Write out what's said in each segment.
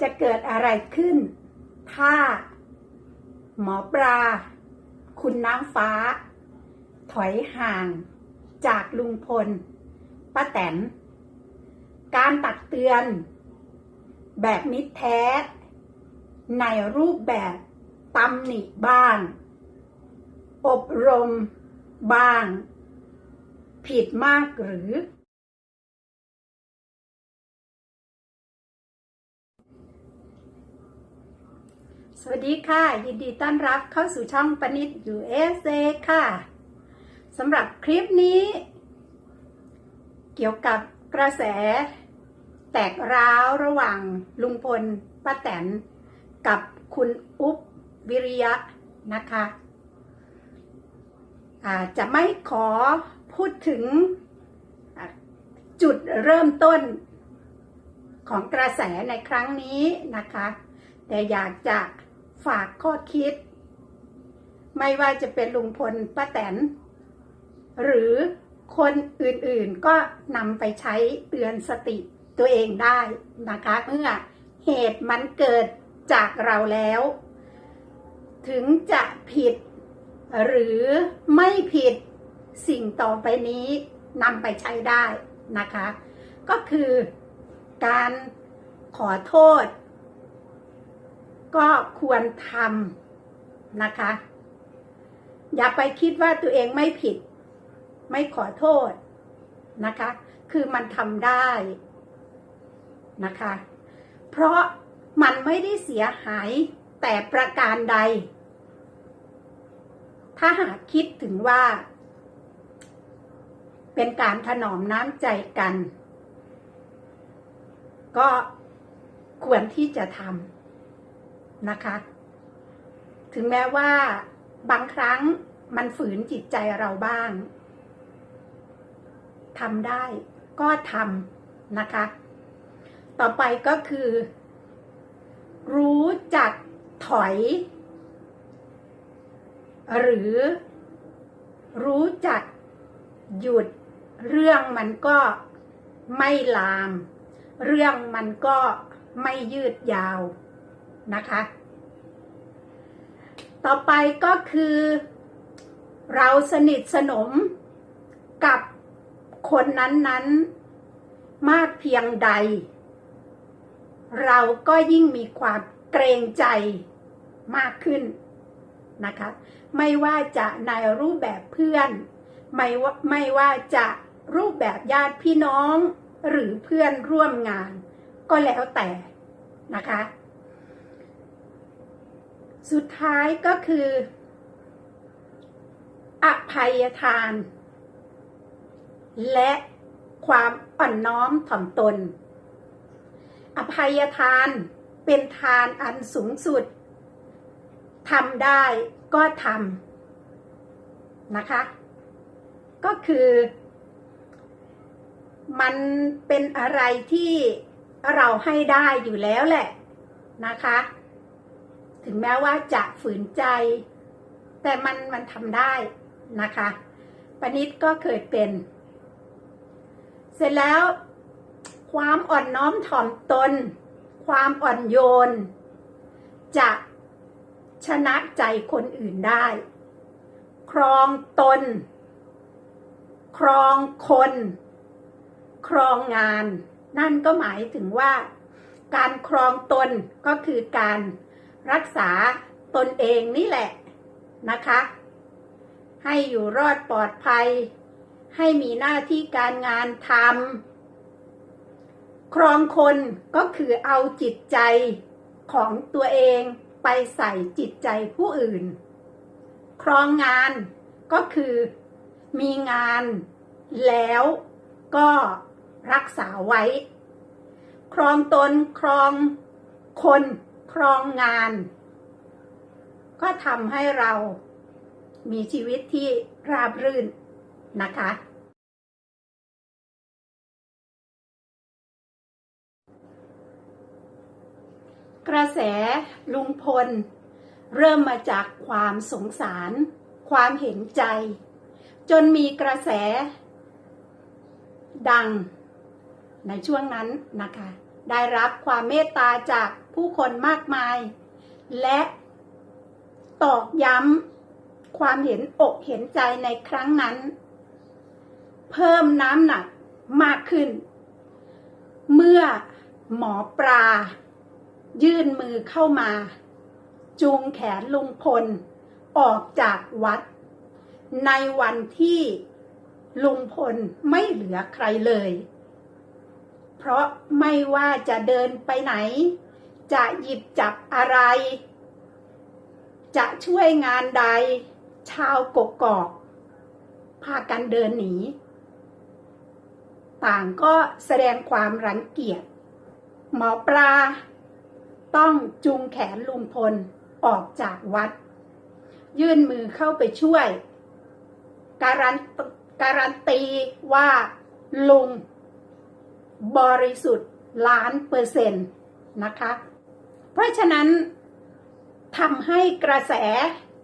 จะเกิดอะไรขึ้น ถ้า หมอปลา คุณน้ำฟ้า ถอยห่าง จากลุงพลป้าแตน การตักเตือน แบบมิตรแท้ ในรูปแบบตำหนิบ้าง อบรมบ้าง ผิดมากหรือ สวัสดีค่ะ ยินดีต้อนรับเข้าสู่ช่องปนิด USA ค่ะสำหรับคลิปนี้ เกี่ยวกับกระแส แตกร้าวระหว่างลุงพลป้าแตน กับคุณอุ๊บวิริยะนะคะอาจะไม่ขอพูดถึงจุดเริ่มต้นของกระแสในครั้งนี้นะคะ แต่อยากจะ ฝากข้อคิด ไม่ว่าจะเป็นลุงพลป้าแตน หรือคนอื่นๆก็นำไปใช้เตือนสติตัวเองได้นะคะ เมื่อเหตุมันเกิดจากเราแล้ว ถึงจะผิด หรือไม่ผิดสิ่งต่อไปนี้นำไปใช้ได้นะคะ ก็คือการขอโทษ ก็ควรทำนะคะ อย่าไปคิดว่าตัวเองไม่ผิด ไม่ขอโทษนะคะ คือมันทำได้นะคะ เพราะมันไม่ได้เสียหายแต่ประการใด ถ้าหากคิดถึงว่า เป็นการถนอมน้ำใจกัน ก็ควรที่จะทำ นะคะ ถึงแม้ว่าบางครั้งมันฝืนจิตใจเราบ้างทำได้ก็ทำนะคะ ต่อไปก็คือ รู้จักถอย หรือ รู้จักหยุดเรื่องมันก็ไม่ลาม เรื่องมันก็ไม่ยืดยาว นะคะ ต่อไปก็คือ เราสนิทสนมกับคนนั้นๆ มากเพียงใด เราก็ยิ่งมีความเกรงใจมากขึ้นนะคะ ไม่ว่าจะในรูปแบบเพื่อน ไม่ว่าไม่ว่าจะรูปแบบญาติพี่น้องหรือเพื่อนร่วมงาน ก็แล้วแต่นะคะ สุดท้ายก็คือ อภัยทาน และความอ่อนน้อมถ่อมตน อภัยทานเป็นทานอันสูงสุดทำได้ก็ทำนะคะ ก็คือ มันเป็นอะไรที่เราให้ได้อยู่แล้วแหละนะคะ ถึงแม้ว่าจะฝืนใจ แต่มันมันทำได้นะคะปณิดก็เคยเป็น เสร็จแล้ว ความอ่อนน้อมถ่อมตน ความอ่อนโยน จะชนะใจคนอื่นได้ ครองตน ครองคน ครองงาน นั่นก็หมายถึงว่า การครองตนก็คือการ รักษาตนเองนี่แหละนะคะ ให้อยู่รอดปลอดภัย ให้มีหน้าที่การงานทำครองคนก็คือเอาจิตใจของตัวเองไปใส่จิตใจผู้อื่น ครองงานก็คือมีงานแล้วก็รักษาไว้ ครองตนครองคน ครองงาน ก็ทำให้เรามีชีวิตที่ราบรื่นนะคะ กระแสลุงพล เริ่มมาจากความสงสาร ความเห็นใจ จนมีกระแส ดังในช่วงนั้นนะคะ ได้รับความเมตตาจาก ผู้คนมากมาย และตอกย้ำความเห็นอกเห็นใจในครั้งนั้น เพิ่มน้ำหนักมากขึ้น เมื่อหมอปลา ยื่นมือเข้ามา จูงแขนลุงพล ออกจากวัด ในวันที่ลุงพลไม่เหลือใครเลย เพราะไม่ว่าจะเดินไปไหน จะหยิบจับอะไร จะช่วยงานใด ชาวกกอกพากันเดินหนี ต่างก็แสดงความรังเกียจ หมอปลา ต้องจูงแขนลุงพลออกจากวัด ยื่นมือเข้าไปช่วย การันการันตีว่าลุงบริสุทธิ์ล้านเปอร์เซ็นต์นะคะ เพราะฉะนั้นทำให้กระแส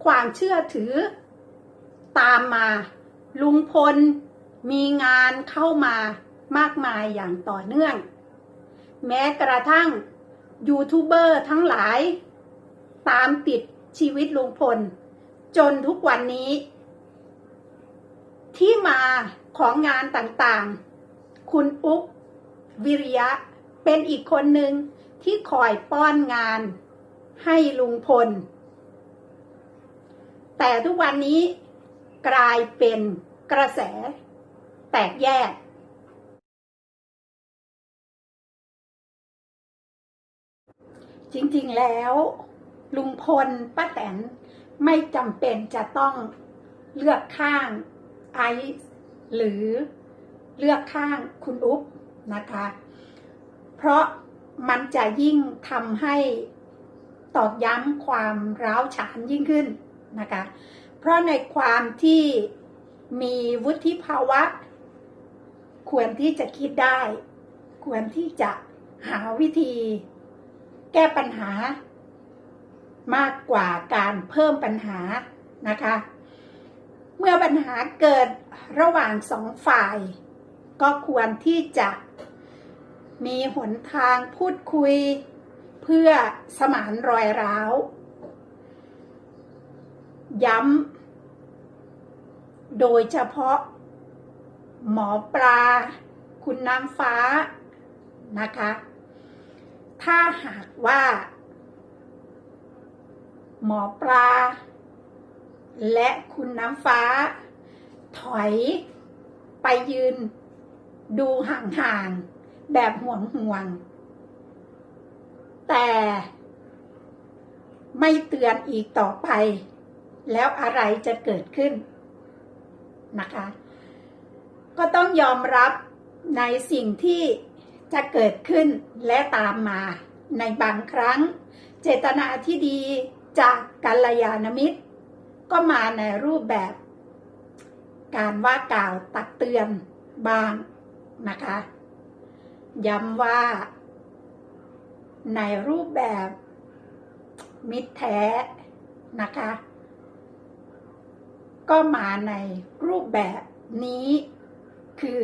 ความเชื่อถือ ตามมา ลุงพลมีงานเข้ามามากมายอย่างต่อเนื่อง แม้กระทั่งยูทูบเบอร์ทั้งหลาย ตามติดชีวิตลุงพล จนทุกวันนี้ ที่มาของงานต่างๆ คุณอุ๊บวิริยะเป็นอีกคนหนึ่ง ที่คอยป้อนงานให้ลุงพล แต่ทุกวันนี้กลายเป็นกระแสแตกแยกจริงๆ แล้วลุงพลป้าแตนไม่จำเป็นจะต้องเลือกข้างไอซ์หรือเลือกข้างคุณอุ๊บนะคะ เพราะ มันจะยิ่งทำให้ตอกย้ำความร้าวฉานยิ่งขึ้นนะคะ เพราะในความที่มีวุฒิภาวะ ควรที่จะคิดได้ ควรที่จะหาวิธี แก้ปัญหา มากกว่าการเพิ่มปัญหานะคะ เมื่อปัญหาเกิดระหว่างสองฝ่าย ก็ควรที่จะ มีหนทางพูดคุยเพื่อสมานรอยร้าว ย้ำโดยเฉพาะ หมอปลา คุณน้ำฟ้านะคะ ถ้าหากว่า หมอปลา และคุณน้ำฟ้า ถอยไปยืนดูห่างๆ แบบห่วงห่วง แต่ไม่เตือนอีกต่อไป แล้วอะไรจะเกิดขึ้นนะคะ ก็ต้องยอมรับในสิ่งที่จะเกิดขึ้นและตามมาในบางครั้ง เจตนาที่ดีจากกัลยาณมิตร ก็มาในรูปแบบ การว่ากล่าวตักเตือนบ้างนะคะ ย้ำว่า ในรูปแบบ มิตรแท้นะคะ ก็มาในรูปแบบนี้คือ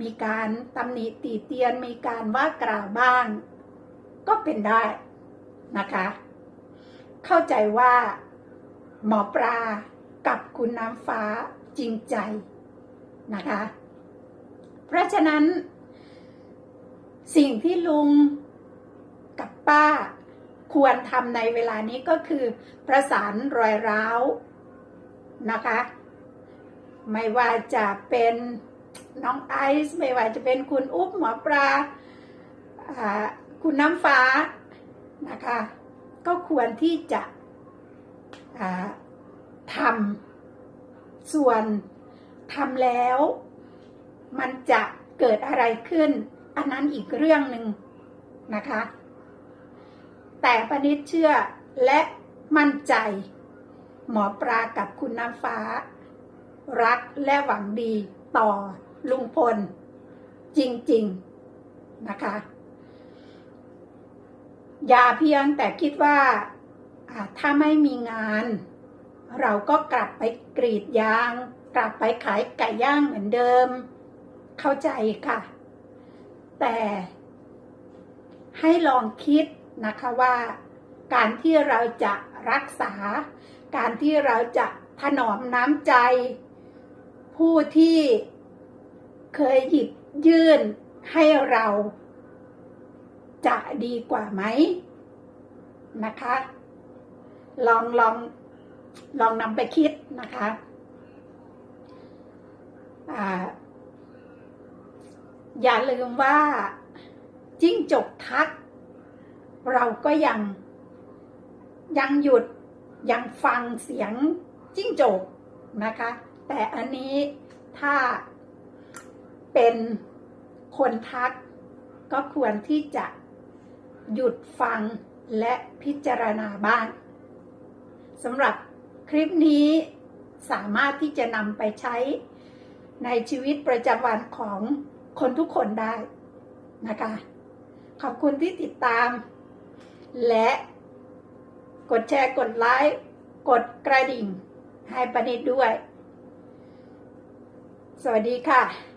มีการตำหนิตีเตียนมีการว่ากล่าวบ้าง ก็เป็นได้นะคะ เข้าใจว่า หมอปลากับคุณน้ำฟ้าจริงใจนะคะ เพราะฉะนั้น สิ่งที่ลุงกับป้าควรทำในเวลานี้ก็คือประสานรอยร้าวนะคะ ไม่ว่าจะเป็นน้องไอซ์ไม่ว่าจะเป็นคุณอุ๊บหมอปลาคุณน้ำฟ้านะคะ ก็ควรที่จะทำส่วนทำแล้ว มันจะเกิดอะไรขึ้น อันนั้นอีกเรื่องหนึ่งนะคะ แต่ปณิชเชื่อและมั่นใจ หมอปลากับคุณน้ำฟ้า รักและหวังดีต่อลุงพล จริง ๆ นะคะ อย่าเพียงแต่คิดว่าถ้าไม่มีงาน เราก็กลับไปกรีดยาง กลับไปขายไก่ย่างเหมือนเดิม เข้าใจค่ะ แต่ให้ลองคิดนะคะว่าการที่เราจะรักษา การที่เราจะถนอมน้ำใจ ผู้ที่เคยหยิบยื่นให้เรา จะดีกว่าไหมนะคะ ลองลองลองนำไปคิดนะคะ อ่า อย่าลืมว่าจิ้งจกทัก เราก็ยัง ยังหยุดยังฟังเสียงจิ้งจกนะคะ แต่อันนี้ถ้าเป็นคนทัก ก็ควรที่จะหยุดฟังและพิจารณาบ้างสำหรับคลิปนี้สามารถที่จะนำไปใช้ในชีวิตประจำวันของ คนทุกคนได้นะคะ ขอบคุณที่ติดตาม และกดแชร์กดไลค์กดกระดิ่ง ให้ประนิดด้วย สวัสดีค่ะ